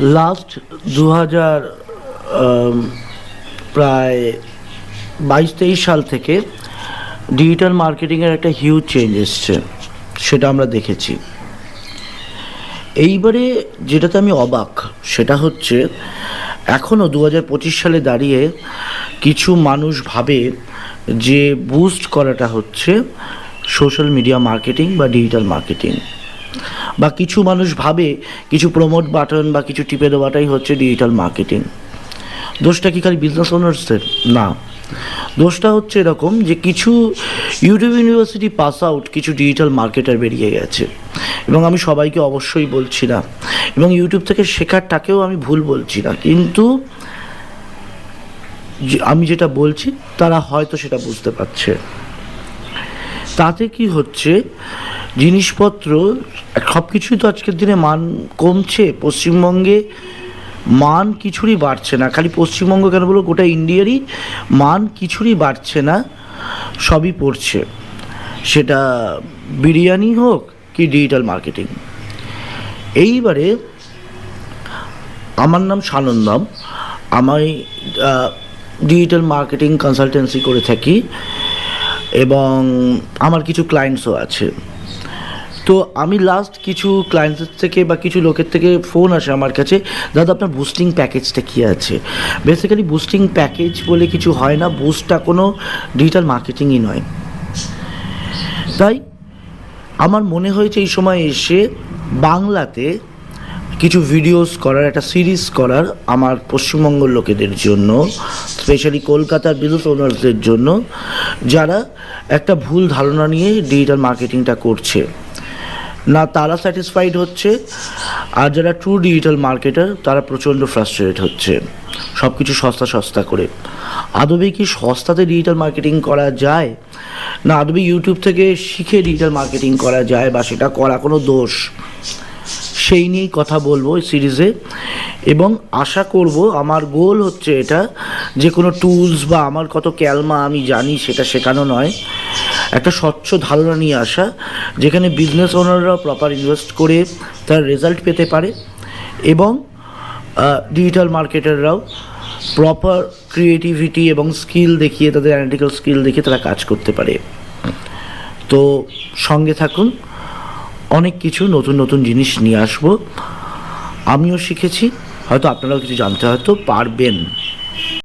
Last দু হাজার প্রায় বাইশ তেইশ সাল থেকে ডিজিটাল মার্কেটিংয়ের একটা হিউজ চেঞ্জ এসছে, সেটা আমরা দেখেছি। এইবারে যেটাতে আমি অবাক, সেটা হচ্ছে এখনও দু হাজার পঁচিশ সালে দাঁড়িয়ে কিছু মানুষ ভাবে যে বুস্ট করাটা হচ্ছে সোশ্যাল মিডিয়া মার্কেটিং বা ডিজিটাল মার্কেটিং বা কিছু মানুষ ভাবে কিছু প্রমোট বাটন বা কিছু টিপে দেওয়াটাই হচ্ছে ডিজিটাল মার্কেটিং দোষটা কি খালি বিজনেস ওনার্সদের না। দোষটা হচ্ছে এরকম যে কিছু ইউটিউব ইউনিভার্সিটি পাস আউট কিছু ডিজিটাল মার্কেটার বেরিয়ে গেছে। এবং আমি সবাইকে অবশ্যই বলছি না। এবং ইউটিউব থেকে শেখারটাকেও আমি ভুল বলছি না। কিন্তু আমি যেটা বলছি, তারা হয়তো সেটা বুঝতে পারছে। তাতে কি হচ্ছে? জিনিসপত্র সব কিছুই তো আজকের দিনে মান কমছে। পশ্চিমবঙ্গে মান কিছুরই বাড়ছে না। খালি পশ্চিমবঙ্গ কেন বলব গোটা ইন্ডিয়ারই মান কিছুরই বাড়ছে না, সবই পড়ছে। সেটা বিরিয়ানি হোক কি ডিজিটাল মার্কেটিং এইবারে আমার নাম সানন্দম আমি ডিজিটাল মার্কেটিং কনসালটেন্সি করে থাকি। এবং আমার কিছু ক্লায়েন্টসও আছে। তো আমি লাস্ট কিছু ক্লায়েন্টসের থেকে বা কিছু লোকের থেকে ফোন আসে আমার কাছে, দাদা, আপনার বুস্টিং প্যাকেজটা কী আছে? বেসিক্যালি বুস্টিং প্যাকেজ বলে কিছু হয় না বুস্টটা কোনো ডিজিটাল মার্কেটিংই নয়। তাই আমার মনে হয়েছে এই সময় এসে বাংলাতে কিছু ভিডিওস করার, একটা সিরিজ করার আমার পশ্চিমবঙ্গের লোকেদের জন্য স্পেশালি কলকাতার বিজনেস ওনার্সদের জন্য, যারা একটা ভুল ধারণা নিয়ে ডিজিটাল মার্কেটিংটা করছে। না, তারা স্যাটিসফাইড হচ্ছে, আর যারা ট্রু ডিজিটাল মার্কেটার তারা প্রচণ্ড ফ্রাস্ট্রেট হচ্ছে। সব কিছু সস্তা সস্তা করে। আদবে কি সস্তাতে ডিজিটাল মার্কেটিং করা যায়? না, আদবে ইউটিউব থেকে শিখে ডিজিটাল মার্কেটিং করা যায় বা সেটা করা কোনো দোষ? সেই নিয়েই কথা বলব সিরিজে এবং আশা করব আমার গোল হচ্ছে এটা, যে কোনো টুলস বা আমার কত ক্যালমা আমি জানি সেটা শেখানো নয়। একটা স্বচ্ছ ধারণা নিয়ে আসা, যেখানে বিজনেস ওনাররা প্রপার ইনভেস্ট করে তার রেজাল্ট পেতে পারে এবং ডিজিটাল মার্কেটাররাও প্রপার ক্রিয়েটিভিটি এবং স্কিল দেখিয়ে, তাদের অ্যানালিটিক্যাল স্কিল দেখিয়ে তারা কাজ করতে পারে। তো সঙ্গে থাকুন। অনেক কিছু, নতুন নতুন জিনিস নিয়ে আসব। আমিও শিখেছি। হয়তো আপনারাও কিছু জানতে হয়তো পারবেন।